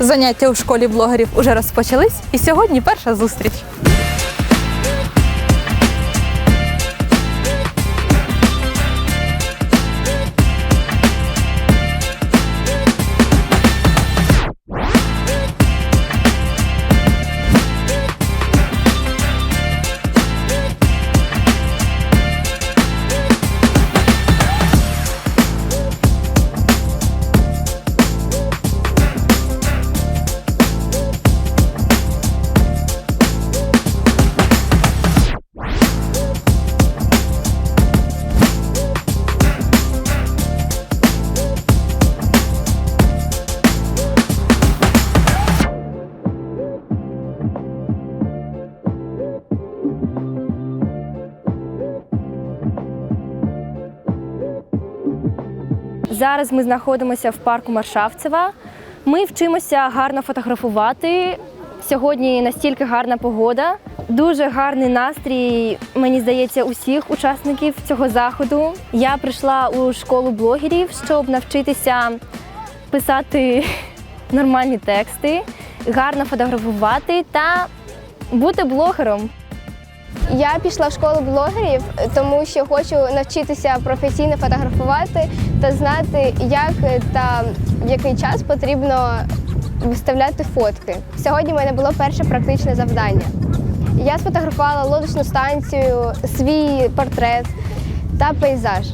Заняття у школі блогерів уже розпочались, і сьогодні перша зустріч. Зараз ми знаходимося в парку Маршавцева. Ми вчимося гарно фотографувати. Сьогодні настільки гарна погода, дуже гарний настрій, мені здається, усіх учасників цього заходу. Я прийшла у школу блогерів, щоб навчитися писати нормальні тексти, гарно фотографувати та бути блогером. Я пішла в школу блогерів, тому що хочу навчитися професійно фотографувати та знати, як та в який час потрібно виставляти фотки. Сьогодні в мене було перше практичне завдання. Я сфотографувала лодочну станцію, свій портрет та пейзаж.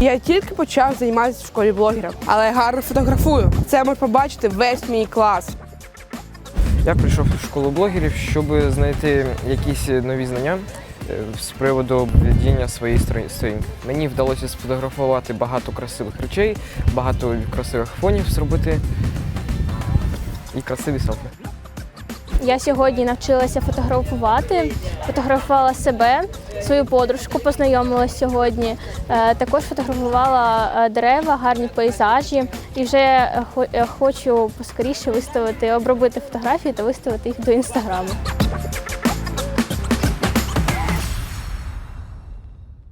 Я тільки почав займатися в школі блогера, але гарно фотографую. Це може побачити весь мій клас. Я прийшов в школу блогерів, щоб знайти якісь нові знання е, з приводу ведіння своєї сторінки. Мені вдалося сфотографувати багато красивих речей, багато красивих фонів зробити і красиві селфі. Я сьогодні навчилася фотографувати, фотографувала себе, свою подружку познайомилася сьогодні. Е, Також фотографувала е, дерева, гарні пейзажі і вже е, хо- хочу поскоріше виставити, обробити фотографії та виставити їх до інстаграму.